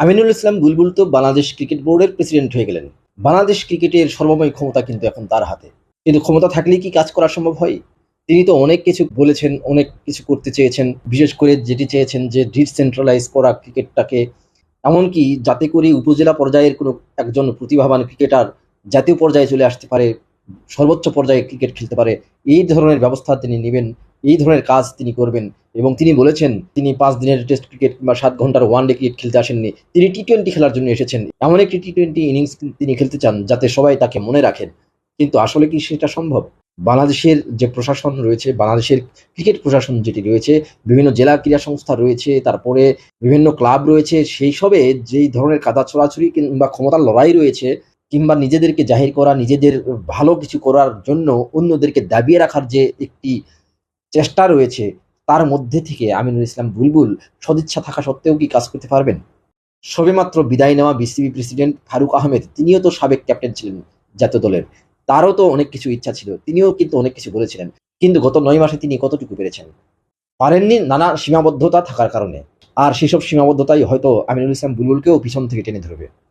আমিনুল ইসলাম বুলবুল তো বাংলাদেশ ক্রিকেট বোর্ডের প্রেসিডেন্ট হয়ে গেলেন। বাংলাদেশ ক্রিকেটের সর্বময় ক্ষমতা কিন্তু এখন তার হাতে। কিন্তু ক্ষমতা থাকলেই কি কাজ করা সম্ভব হয়? তিনি তো অনেক কিছু বলেছেন, অনেক কিছু করতে চেয়েছেন, বিশেষ করে যেটি চেয়েছেন যে ডিসেন্ট্রালাইজ করা ক্রিকেটটাকে। এমনকি যাতে করে উপজেলা পর্যায়ের কোনো একজন প্রতিভাবান ক্রিকেটার জাতীয় পর্যায়ে চলে আসতে পারে, সর্বোচ্চ পর্যায়ে ক্রিকেট খেলতে পারে, এই ধরনের ব্যবস্থা তিনি নেবেন এই ধরনের কাজ তিনি করবেন। এবং তিনি বলেছেন, তিনি পাঁচ দিনের টেস্ট ক্রিকেট কিংবা সাত ঘণ্টার ওয়ান ডে ক্রিকেট খেলতে আসেননি। তিনি টি টোয়েন্টি খেলার জন্য এসেছেন। এমন একটি টি টোয়েন্টি ইনিংস তিনি খেলতে চান, যাতে সবাই তাকে মনে রাখেন। কিন্তু আসলে কি সেটা সম্ভব? বাংলাদেশের যে প্রশাসন রয়েছে, বাংলাদেশের ক্রিকেট প্রশাসন যেটি রয়েছে, বিভিন্ন জেলা ক্রীড়া সংস্থা রয়েছে, তারপরে বিভিন্ন ক্লাব রয়েছে, সেই সবে যেই ধরনের কাদা ছড়াছড়ি কিংবা ক্ষমতার লড়াই রয়েছে, কিংবা নিজেদেরকে জাহির করা, নিজেদের ভালো কিছু করার জন্য অন্যদেরকে দাবিয়ে রাখার যে একটি চেষ্টা রয়েছে। তার মধ্যে থেকে আমিনুল ইসলাম বুলবুল সদিচ্ছা থাকা সত্ত্বেও কি কাজ করতে পারবেন? সবেমাত্র বিদায় নেওয়া বিসিবি প্রেসিডেন্ট ফারুক আহমেদ, তিনিও তো সাবেক ক্যাপ্টেন ছিলেন জাতীয় দলের। তারও তো অনেক কিছু ইচ্ছা ছিল, তিনিও কিন্তু অনেক কিছু বলেছিলেন। কিন্তু গত নয় মাসে তিনি কতটুকু পেরেছেন? পারেননি নানা সীমাবদ্ধতা থাকার কারণে। আর সেসব সীমাবদ্ধতাই হয়তো আমিনুল ইসলাম বুলবুলকেও পিছন থেকে টেনে ধরবে।